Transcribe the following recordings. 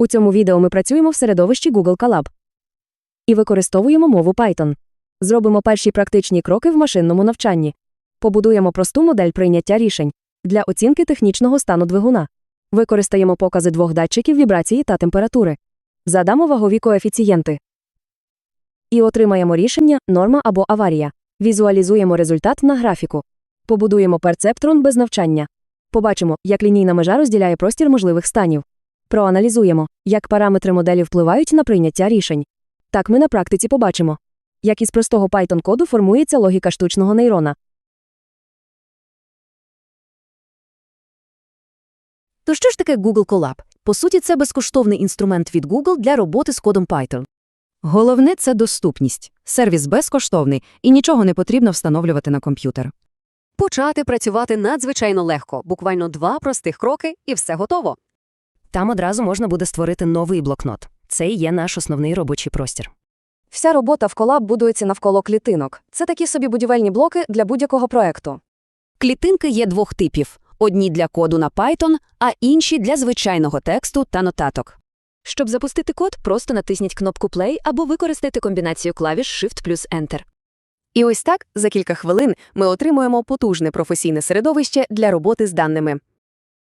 У цьому відео ми працюємо в середовищі Google Colab і використовуємо мову Python. Зробимо перші практичні кроки в машинному навчанні. Побудуємо просту модель прийняття рішень для оцінки технічного стану двигуна. Використаємо покази двох датчиків вібрації та температури. Задамо вагові коефіцієнти. І отримаємо рішення норма або аварія. Візуалізуємо результат на графіку. Побудуємо перцептрон без навчання. Побачимо, як лінійна межа розділяє простір можливих станів. Проаналізуємо, як параметри моделі впливають на прийняття рішень. Так ми на практиці побачимо, як із простого Python коду формується логіка штучного нейрона. То що ж таке Google Colab? По суті, це безкоштовний інструмент від Google для роботи з кодом Python. Головне це доступність. Сервіс безкоштовний і нічого не потрібно встановлювати на комп'ютер. Почати працювати надзвичайно легко, буквально два простих кроки, і все готово. Там одразу можна буде створити новий блокнот. Це і є наш основний робочий простір. Вся робота в колаб будується навколо клітинок. Це такі собі будівельні блоки для будь-якого проекту. Клітинки є двох типів: одні для коду на Python, а інші для звичайного тексту та нотаток. Щоб запустити код, просто натисніть кнопку Play або використайте комбінацію клавіш Shift плюс Enter. І ось так, за кілька хвилин, ми отримуємо потужне професійне середовище для роботи з даними.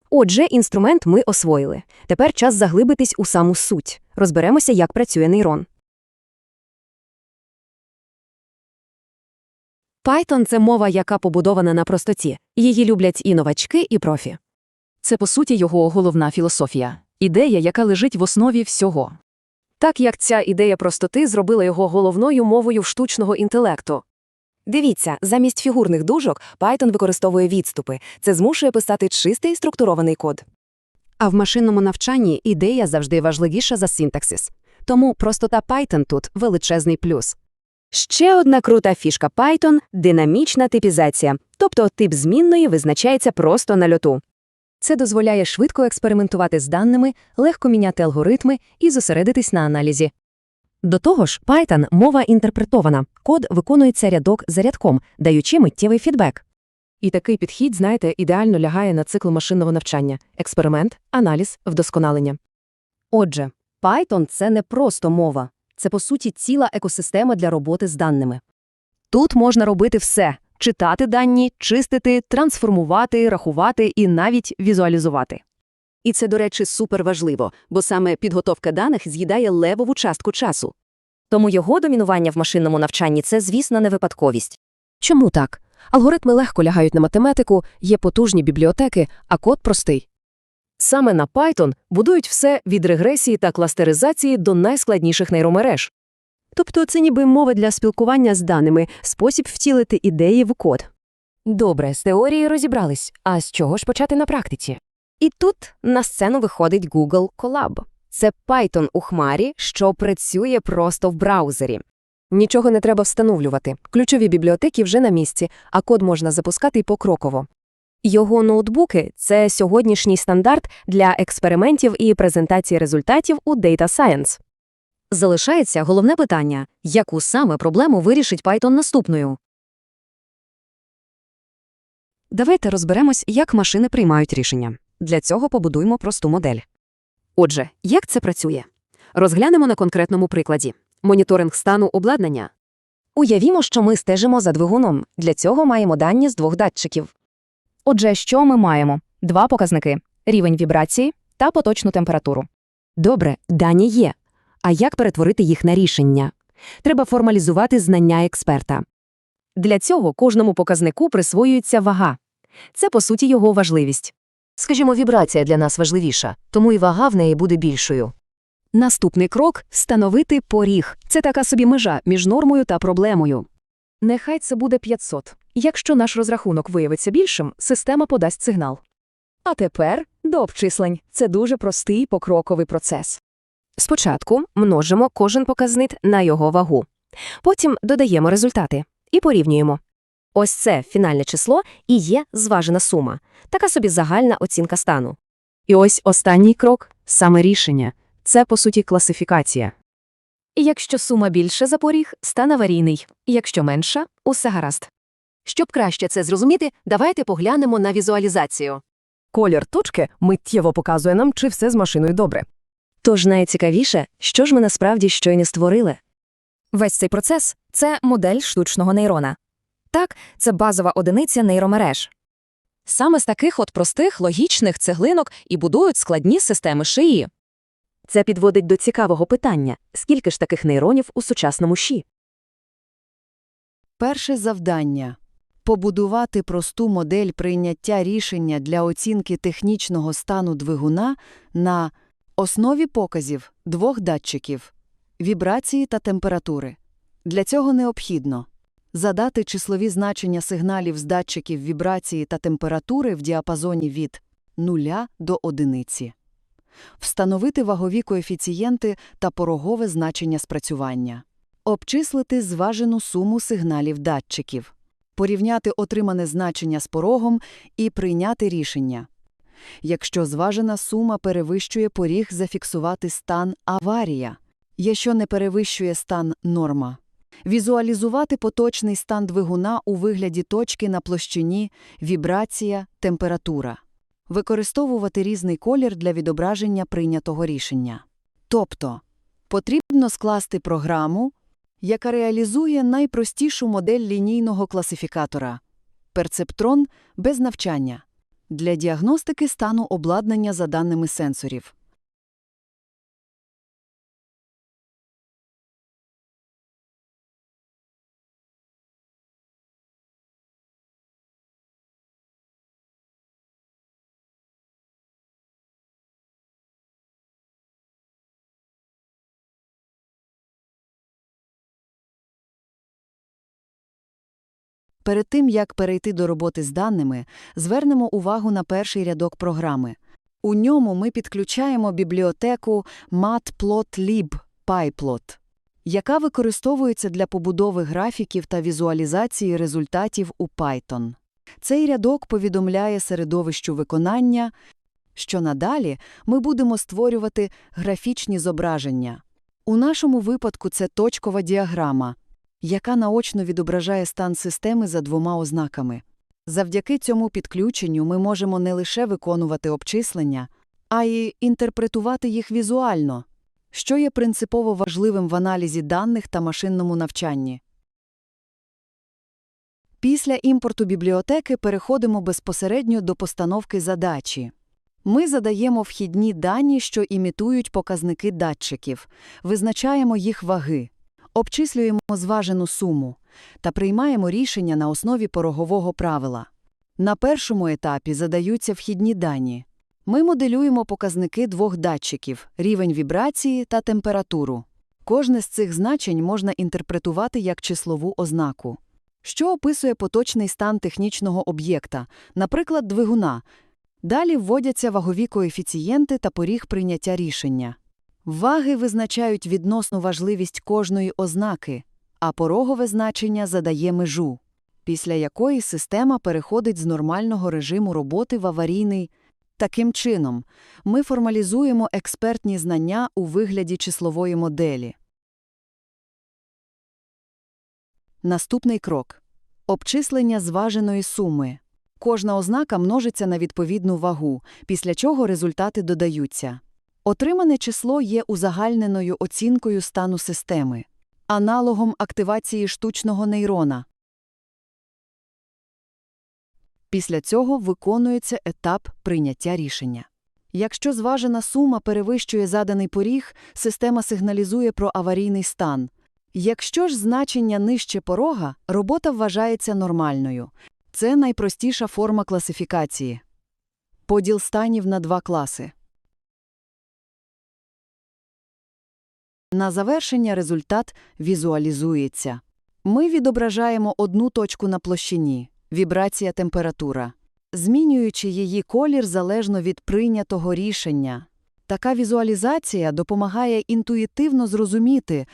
Отже, інструмент ми освоїли. Тепер час заглибитись у саму суть. Розберемося, як працює нейрон. Python – це мова, яка побудована на простоті. Її люблять і новачки, і профі. Це, по суті, його головна філософія ідея, яка лежить в основі всього. Так як ця ідея простоти зробила його головною мовою штучного інтелекту. Дивіться, замість фігурних дужок Python використовує відступи. Це змушує писати чистий структурований код. А в машинному навчанні ідея завжди важливіша за синтаксис. Тому простота Python тут величезний плюс. Ще одна крута фішка Python – динамічна типізація, тобто тип змінної визначається просто на льоту. Це дозволяє швидко експериментувати з даними, легко міняти алгоритми і зосередитись на аналізі. До того ж, Python – мова інтерпретована. Код виконується рядок за рядком, даючи миттєвий фідбек. І такий підхід, знаєте, ідеально лягає на цикл машинного навчання – експеримент, аналіз, вдосконалення. Отже, Python – це не просто мова. Це, по суті, ціла екосистема для роботи з даними. Тут можна робити все – читати дані, чистити, трансформувати, рахувати і навіть візуалізувати. І це, до речі, суперважливо, бо саме підготовка даних з'їдає левову частку часу. Тому його домінування в машинному навчанні – це, звісно, не випадковість. Чому так? Алгоритми легко лягають на математику, є потужні бібліотеки, а код простий. Саме на Python будують все від регресії та кластеризації до найскладніших нейромереж. Тобто це ніби мова для спілкування з даними, спосіб втілити ідеї в код. Добре, з теорії розібрались. А з чого ж почати на практиці? І тут на сцену виходить Google Colab. Це Python у хмарі, що працює просто в браузері. Нічого не треба встановлювати. Ключові бібліотеки вже на місці, а код можна запускати покроково. Його ноутбуки це сьогоднішній стандарт для експериментів і презентації результатів у Data Science. Залишається головне питання – яку саме проблему вирішить Python наступною? Давайте розберемось, як машини приймають рішення. Для цього побудуємо просту модель. Отже, як це працює? Розглянемо на конкретному прикладі. Моніторинг стану обладнання. Уявімо, що ми стежимо за двигуном. Для цього маємо дані з двох датчиків. Отже, що ми маємо? Два показники – рівень вібрації та поточну температуру. Добре, дані є. А як перетворити їх на рішення? Треба формалізувати знання експерта. Для цього кожному показнику присвоюється вага. Це, по суті, його важливість. Скажімо, вібрація для нас важливіша, тому і вага в неї буде більшою. Наступний крок – встановити поріг. Це така собі межа між нормою та проблемою. Нехай це буде 500. Якщо наш розрахунок виявиться більшим, система подасть сигнал. А тепер до обчислень. Це дуже простий покроковий процес. Спочатку множимо кожен показник на його вагу. Потім додаємо результати і порівнюємо. Ось це фінальне число і є зважена сума. Така собі загальна оцінка стану. І ось останній крок – саме рішення. Це, по суті, класифікація. І якщо сума більше за поріг, стан аварійний. Якщо менша – усе гаразд. Щоб краще це зрозуміти, давайте поглянемо на візуалізацію. Колір точки миттєво показує нам, чи все з машиною добре. Тож найцікавіше, що ж ми насправді щойно створили. Весь цей процес це модель штучного нейрона. Так, це базова одиниця нейромереж. Саме з таких от простих логічних цеглинок і будують складні системи шиї. Це підводить до цікавого питання: скільки ж таких нейронів у сучасному ШІ? Перше завдання побудувати просту модель прийняття рішення для оцінки технічного стану двигуна на основі показів двох датчиків вібрації та температури. Для цього необхідно задати числові значення сигналів з датчиків вібрації та температури в діапазоні від 0 до 1, встановити вагові коефіцієнти та порогове значення спрацювання. Обчислити зважену суму сигналів датчиків, порівняти отримане значення з порогом і прийняти рішення. Якщо зважена сума перевищує поріг, зафіксувати стан аварія, якщо не перевищує стан норма. Візуалізувати поточний стан двигуна у вигляді точки на площині, вібрація, температура. Використовувати різний колір для відображення прийнятого рішення. Тобто, потрібно скласти програму, яка реалізує найпростішу модель лінійного класифікатора – перцептрон без навчання для діагностики стану обладнання за даними сенсорів. Перед тим, як перейти до роботи з даними, звернемо увагу на перший рядок програми. У ньому ми підключаємо бібліотеку matplotlib pyplot, яка використовується для побудови графіків та візуалізації результатів у Python. Цей рядок повідомляє середовищу виконання, що надалі ми будемо створювати графічні зображення. У нашому випадку це точкова діаграма, яка наочно відображає стан системи за двома ознаками. Завдяки цьому підключенню ми можемо не лише виконувати обчислення, а й інтерпретувати їх візуально, що є принципово важливим в аналізі даних та машинному навчанні. Після імпорту бібліотеки переходимо безпосередньо до постановки задачі. Ми задаємо вхідні дані, що імітують показники датчиків, визначаємо їх ваги, обчислюємо зважену суму та приймаємо рішення на основі порогового правила. На першому етапі задаються вхідні дані. Ми моделюємо показники двох датчиків – рівень вібрації та температуру. Кожне з цих значень можна інтерпретувати як числову ознаку, що описує поточний стан технічного об'єкта, наприклад, двигуна. Далі вводяться вагові коефіцієнти та поріг прийняття рішення. Ваги визначають відносну важливість кожної ознаки, а порогове значення задає межу, після якої система переходить з нормального режиму роботи в аварійний. Таким чином, ми формалізуємо експертні знання у вигляді числової моделі. Наступний крок – обчислення зваженої суми. Кожна ознака множиться на відповідну вагу, після чого результати додаються. Отримане число є узагальненою оцінкою стану системи, аналогом активації штучного нейрона. Після цього виконується етап прийняття рішення. Якщо зважена сума перевищує заданий поріг, система сигналізує про аварійний стан. Якщо ж значення нижче порога, робота вважається нормальною. Це найпростіша форма класифікації. Поділ станів на два класи. На завершення результат візуалізується. Ми відображаємо одну точку на площині – вібрація температура, змінюючи її колір залежно від прийнятого рішення. Така візуалізація допомагає інтуїтивно зрозуміти,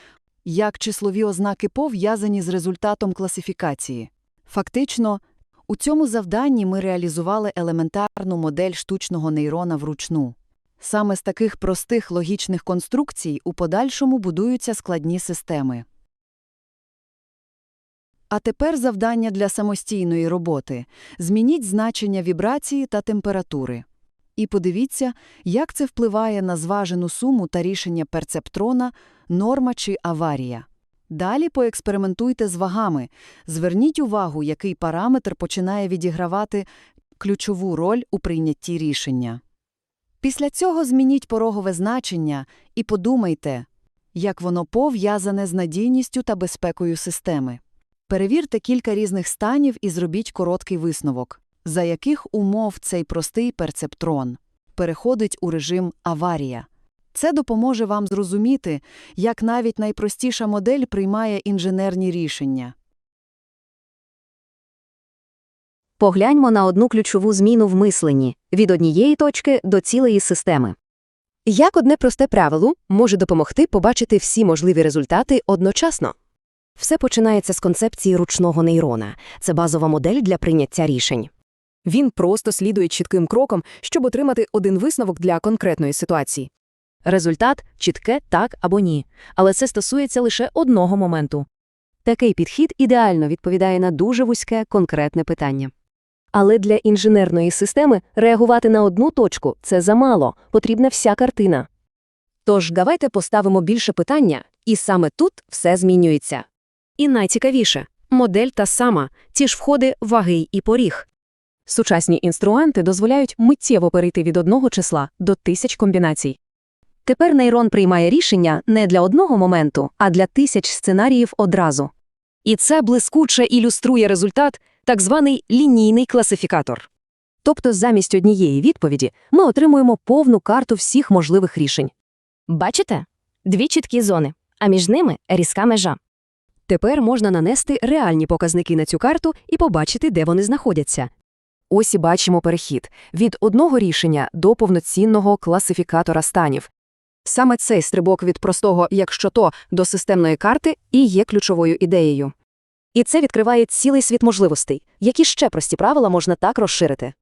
як числові ознаки пов'язані з результатом класифікації. Фактично, у цьому завданні ми реалізували елементарну модель штучного нейрона вручну. Саме з таких простих логічних конструкцій у подальшому будуються складні системи. А тепер завдання для самостійної роботи. Змініть значення вібрації та температури. І подивіться, як це впливає на зважену суму та рішення перцептрона, норма чи аварія. Далі поекспериментуйте з вагами. Зверніть увагу, який параметр починає відігравати ключову роль у прийнятті рішення. Після цього змініть порогове значення і подумайте, як воно пов'язане з надійністю та безпекою системи. Перевірте кілька різних станів і зробіть короткий висновок, за яких умов цей простий перцептрон переходить у режим аварія. Це допоможе вам зрозуміти, як навіть найпростіша модель приймає інженерні рішення. Погляньмо на одну ключову зміну в мисленні від однієї точки до цілої системи. Як одне просте правило може допомогти побачити всі можливі результати одночасно? Все починається з концепції ручного нейрона. Це базова модель для прийняття рішень. Він просто слідує чітким кроком, щоб отримати один висновок для конкретної ситуації. Результат чітке так або ні, але це стосується лише одного моменту. Такий підхід ідеально відповідає на дуже вузьке конкретне питання. Але для інженерної системи реагувати на одну точку це замало, потрібна вся картина. Тож давайте поставимо більше питання, і саме тут все змінюється. І найцікавіше модель та сама, ті ж входи, ваги і поріг. Сучасні інструменти дозволяють миттєво перейти від одного числа до тисяч комбінацій. Тепер нейрон приймає рішення не для одного моменту, а для тисяч сценаріїв одразу. І це блискуче ілюструє результат, так званий лінійний класифікатор. Тобто замість однієї відповіді ми отримуємо повну карту всіх можливих рішень. Бачите? Дві чіткі зони, а між ними різка межа. Тепер можна нанести реальні показники на цю карту і побачити, де вони знаходяться. Ось і бачимо перехід від одного рішення до повноцінного класифікатора станів. Саме цей стрибок від простого «якщо то» до системної карти і є ключовою ідеєю. І це відкриває цілий світ можливостей, які ще прості правила можна так розширити.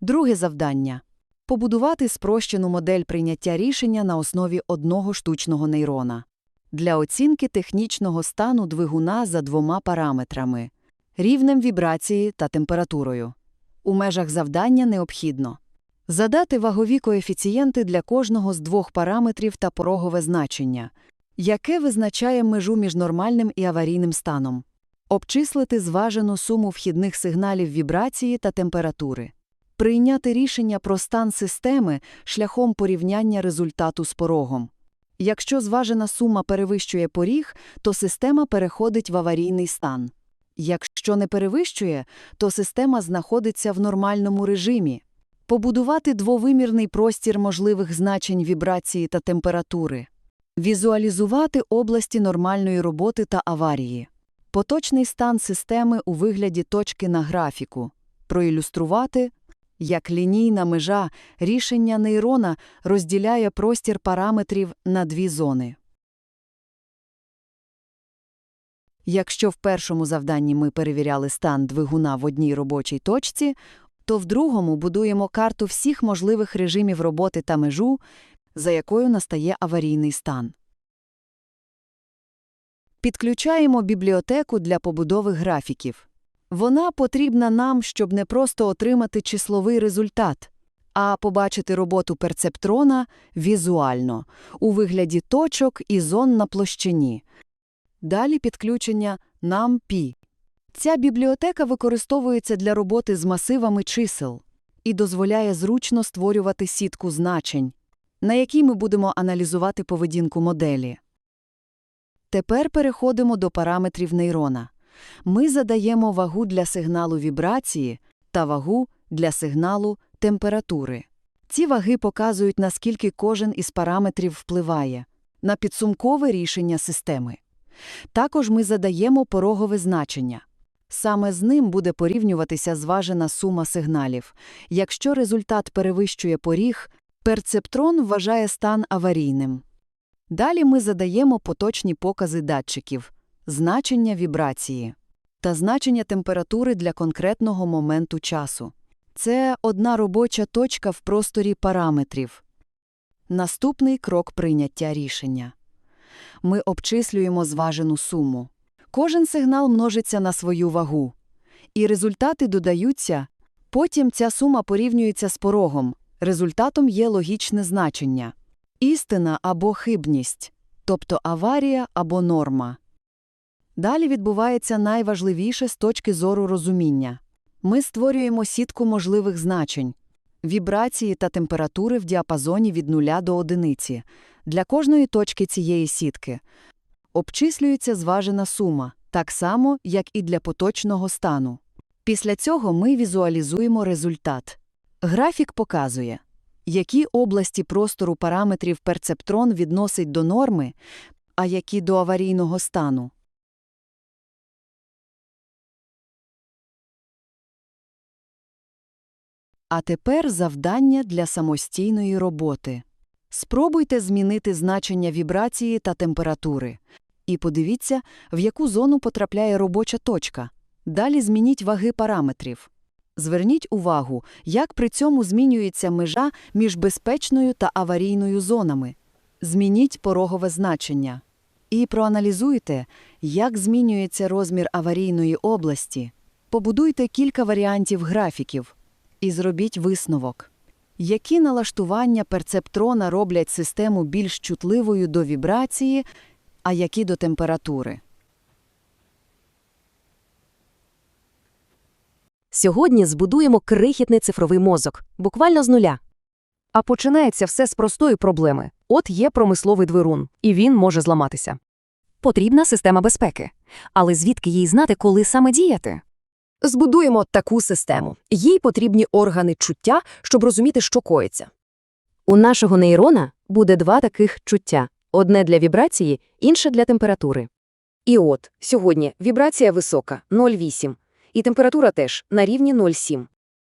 Друге завдання – побудувати спрощену модель прийняття рішення на основі одного штучного нейрона. Для оцінки технічного стану двигуна за двома параметрами – рівнем вібрації та температурою. У межах завдання необхідно задати вагові коефіцієнти для кожного з двох параметрів та порогове значення, яке визначає межу між нормальним і аварійним станом, обчислити зважену суму вхідних сигналів вібрації та температури, прийняти рішення про стан системи шляхом порівняння результату з порогом. Якщо зважена сума перевищує поріг, то система переходить в аварійний стан. Якщо не перевищує, то система знаходиться в нормальному режимі. Побудувати двовимірний простір можливих значень вібрації та температури. Візуалізувати області нормальної роботи та аварії. Поточний стан системи у вигляді точки на графіку. Проілюструвати, як лінійна межа рішення нейрона розділяє простір параметрів на дві зони. Якщо в першому завданні ми перевіряли стан двигуна в одній робочій точці, то в другому будуємо карту всіх можливих режимів роботи та межу, за якою настає аварійний стан. Підключаємо бібліотеку для побудови графіків. Вона потрібна нам, щоб не просто отримати числовий результат, а побачити роботу перцептрона візуально, у вигляді точок і зон на площині. Далі підключення NumPy. Ця бібліотека використовується для роботи з масивами чисел і дозволяє зручно створювати сітку значень, на якій ми будемо аналізувати поведінку моделі. Тепер переходимо до параметрів нейрона. Ми задаємо вагу для сигналу вібрації та вагу для сигналу температури. Ці ваги показують, наскільки кожен із параметрів впливає на підсумкове рішення системи. Також ми задаємо порогове значення. Саме з ним буде порівнюватися зважена сума сигналів. Якщо результат перевищує поріг, перцептрон вважає стан аварійним. Далі ми задаємо поточні покази датчиків, значення вібрації та значення температури для конкретного моменту часу. Це одна робоча точка в просторі параметрів. Наступний крок прийняття рішення. Ми обчислюємо зважену суму. Кожен сигнал множиться на свою вагу, і результати додаються Потім ця сума порівнюється з порогом. Результатом є логічне значення. Істина або хибність, тобто аварія або норма. Далі відбувається найважливіше з точки зору розуміння. Ми створюємо сітку можливих значень, вібрації та температури в діапазоні від 0 до 1. Для кожної точки цієї сітки обчислюється зважена сума, так само, як і для поточного стану. Після цього ми візуалізуємо результат. Графік показує, які області простору параметрів перцептрон відносить до норми, а які до аварійного стану. А тепер завдання для самостійної роботи. Спробуйте змінити значення вібрації та температури. І подивіться, в яку зону потрапляє робоча точка. Далі змініть ваги параметрів. Зверніть увагу, як при цьому змінюється межа між безпечною та аварійною зонами. Змініть порогове значення. І проаналізуйте, як змінюється розмір аварійної області. Побудуйте кілька варіантів графіків і зробіть висновок. Які налаштування перцептрона роблять систему більш чутливою до вібрації, а які до температури? Сьогодні збудуємо крихітний цифровий мозок, буквально з нуля. А починається все з простої проблеми. От є промисловий двигун, і він може зламатися. Потрібна система безпеки. Але звідки їй знати, коли саме діяти? Збудуємо таку систему. Їй потрібні органи чуття, щоб розуміти, що коїться. У нашого нейрона буде два таких чуття – одне для вібрації, інше для температури. І от, сьогодні вібрація висока – 0,8, і температура теж на рівні 0,7.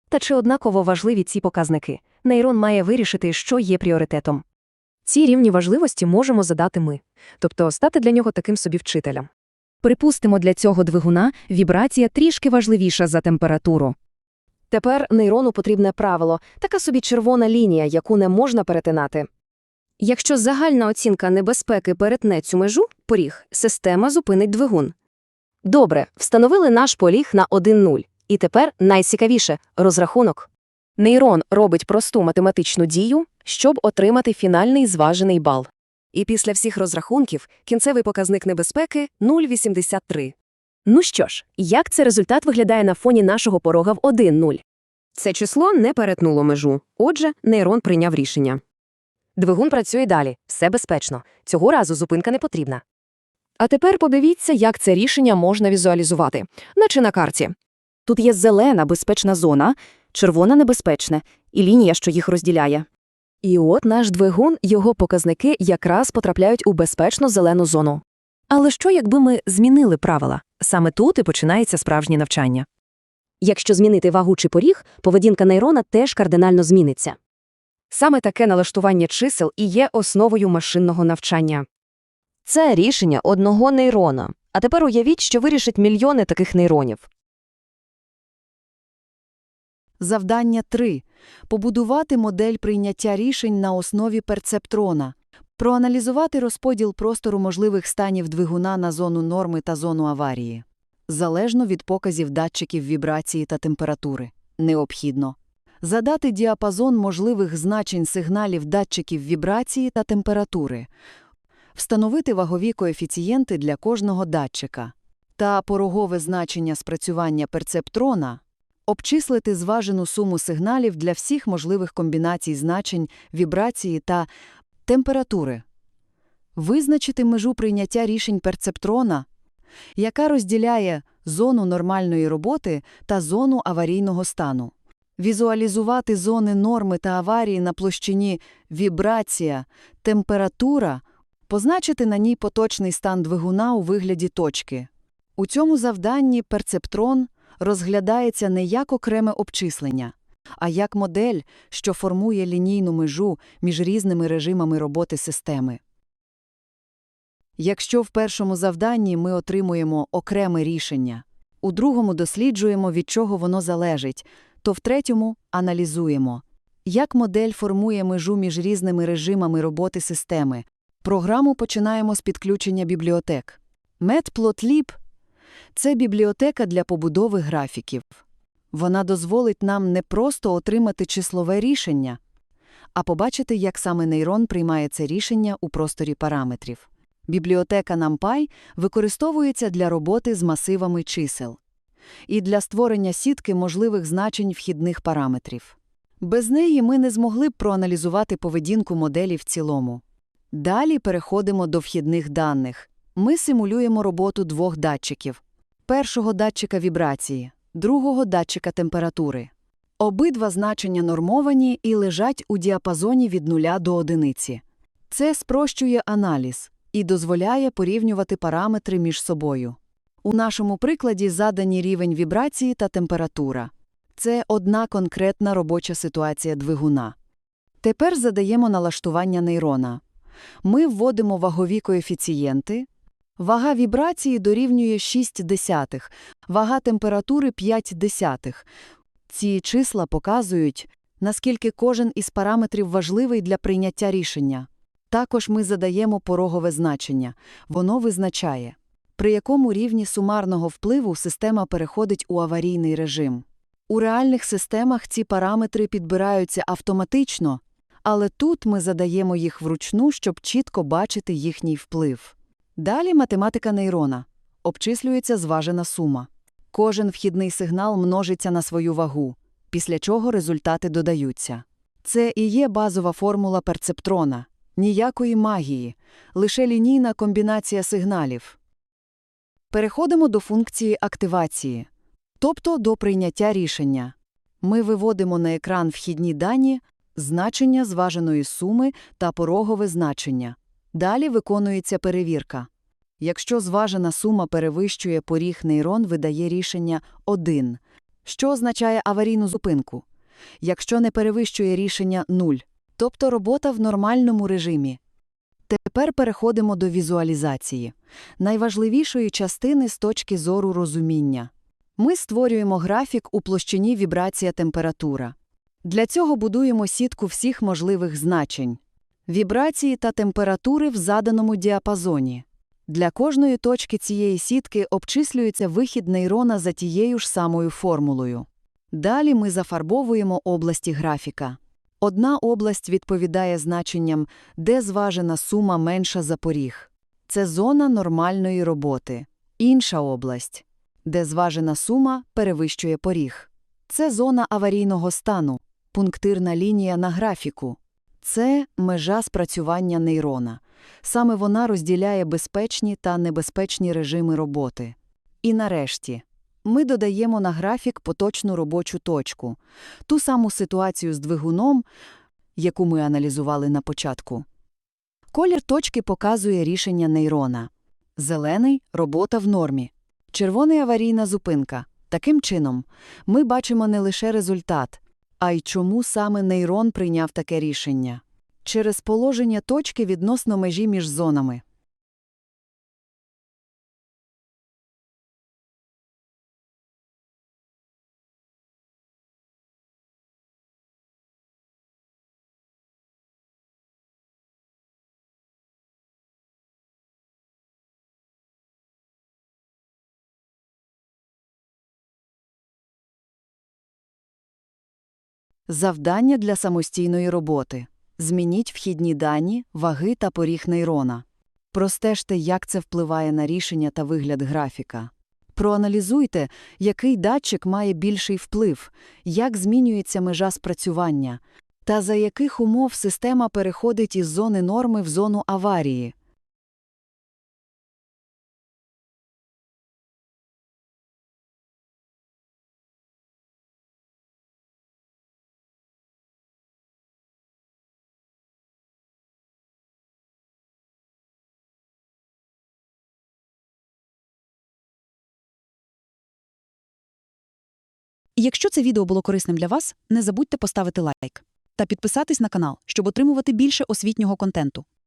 Та чи однаково важливі ці показники? Нейрон має вирішити, що є пріоритетом. Ці рівні важливості можемо задати ми, тобто стати для нього таким собі вчителем. Припустимо, для цього двигуна вібрація трішки важливіша за температуру. Тепер нейрону потрібне правило – така собі червона лінія, яку не можна перетинати. Якщо загальна оцінка небезпеки перетне цю межу, поріг, система зупинить двигун. Добре, встановили наш поліг на 1-0. І тепер найцікавіше – розрахунок. Нейрон робить просту математичну дію, щоб отримати фінальний зважений бал. І після всіх розрахунків кінцевий показник небезпеки – 0,83. Ну що ж, як цей результат виглядає на фоні нашого порога в 1-0? Це число не перетнуло межу, отже, нейрон прийняв рішення. Двигун працює далі, все безпечно. Цього разу зупинка не потрібна. А тепер подивіться, як це рішення можна візуалізувати, наче на карті. Тут є зелена безпечна зона, червона небезпечна, і лінія, що їх розділяє. І от наш двигун, його показники якраз потрапляють у безпечну зелену зону. Але що, якби ми змінили правила? Саме тут і починається справжнє навчання. Якщо змінити вагу чи поріг, поведінка нейрона теж кардинально зміниться. Саме таке налаштування чисел і є основою машинного навчання. Це рішення одного нейрона. А тепер уявіть, що вирішить мільйони таких нейронів. Завдання 3. Побудувати модель прийняття рішень на основі перцептрона. Проаналізувати розподіл простору можливих станів двигуна на зону норми та зону аварії. Залежно від показів датчиків вібрації та температури. Необхідно. Задати діапазон можливих значень сигналів датчиків вібрації та температури. Встановити вагові коефіцієнти для кожного датчика. Та порогове значення спрацювання перцептрона обчислити зважену суму сигналів для всіх можливих комбінацій значень, вібрації та температури, визначити межу прийняття рішень перцептрона, яка розділяє зону нормальної роботи та зону аварійного стану, візуалізувати зони норми та аварії на площині вібрація, температура, позначити на ній поточний стан двигуна у вигляді точки. У цьому завданні перцептрон розглядається не як окреме обчислення, а як модель, що формує лінійну межу між різними режимами роботи системи. Якщо в першому завданні ми отримуємо окреме рішення, у другому досліджуємо, від чого воно залежить, то в третьому аналізуємо, як модель формує межу між різними режимами роботи системи. Програму починаємо з підключення бібліотек. Matplotlib – це бібліотека для побудови графіків. Вона дозволить нам не просто отримати числове рішення, а побачити, як саме нейрон приймає це рішення у просторі параметрів. Бібліотека NumPy використовується для роботи з масивами чисел і для створення сітки можливих значень вхідних параметрів. Без неї ми не змогли б проаналізувати поведінку моделі в цілому. Далі переходимо до вхідних даних. Ми симулюємо роботу двох датчиків. Першого датчика вібрації, другого датчика температури. Обидва значення нормовані і лежать у діапазоні від 0 до 1. Це спрощує аналіз і дозволяє порівнювати параметри між собою. У нашому прикладі задані рівень вібрації та температура. Це одна конкретна робоча ситуація двигуна. Тепер задаємо налаштування нейрона. Ми вводимо вагові коефіцієнти. Вага вібрації дорівнює 6 десятих, вага температури 5 десятих. Ці числа показують, наскільки кожен із параметрів важливий для прийняття рішення. Також ми задаємо порогове значення. Воно визначає, при якому рівні сумарного впливу система переходить у аварійний режим. У реальних системах ці параметри підбираються автоматично, але тут ми задаємо їх вручну, щоб чітко бачити їхній вплив. Далі математика нейрона. Обчислюється зважена сума. Кожен вхідний сигнал множиться на свою вагу, після чого результати додаються. Це і є базова формула перцептрона. Ніякої магії, лише лінійна комбінація сигналів. Переходимо до функції активації, тобто до прийняття рішення. Ми виводимо на екран вхідні дані, значення зваженої суми та порогове значення. Далі виконується перевірка. Якщо зважена сума перевищує поріг нейрон видає рішення 1, що означає аварійну зупинку. Якщо не перевищує рішення 0, тобто робота в нормальному режимі. Тепер переходимо до візуалізації, найважливішої частини з точки зору розуміння. Ми створюємо графік у площині вібрація-температура. Для цього будуємо сітку всіх можливих значень. Вібрації та температури в заданому діапазоні. Для кожної точки цієї сітки обчислюється вихід нейрона за тією ж самою формулою. Далі ми зафарбовуємо області графіка. Одна область відповідає значенням, де зважена сума менша за поріг. Це зона нормальної роботи. Інша область, де зважена сума перевищує поріг. Це зона аварійного стану, пунктирна лінія на графіку. Це межа спрацювання нейрона. Саме вона розділяє безпечні та небезпечні режими роботи. І нарешті, ми додаємо на графік поточну робочу точку, ту саму ситуацію з двигуном, яку ми аналізували на початку. Колір точки показує рішення нейрона. Зелений – робота в нормі. Червоний – аварійна зупинка. Таким чином, ми бачимо не лише результат, а й чому саме нейрон прийняв таке рішення. Через положення точки відносно межі між зонами. Завдання для самостійної роботи. Змініть вхідні дані, ваги та поріг нейрона. Простежте, як це впливає на рішення та вигляд графіка. Проаналізуйте, який датчик має більший вплив, як змінюється межа спрацювання, та за яких умов система переходить із зони норми в зону аварії. Якщо це відео було корисним для вас, не забудьте поставити лайк та підписатись на канал, щоб отримувати більше освітнього контенту.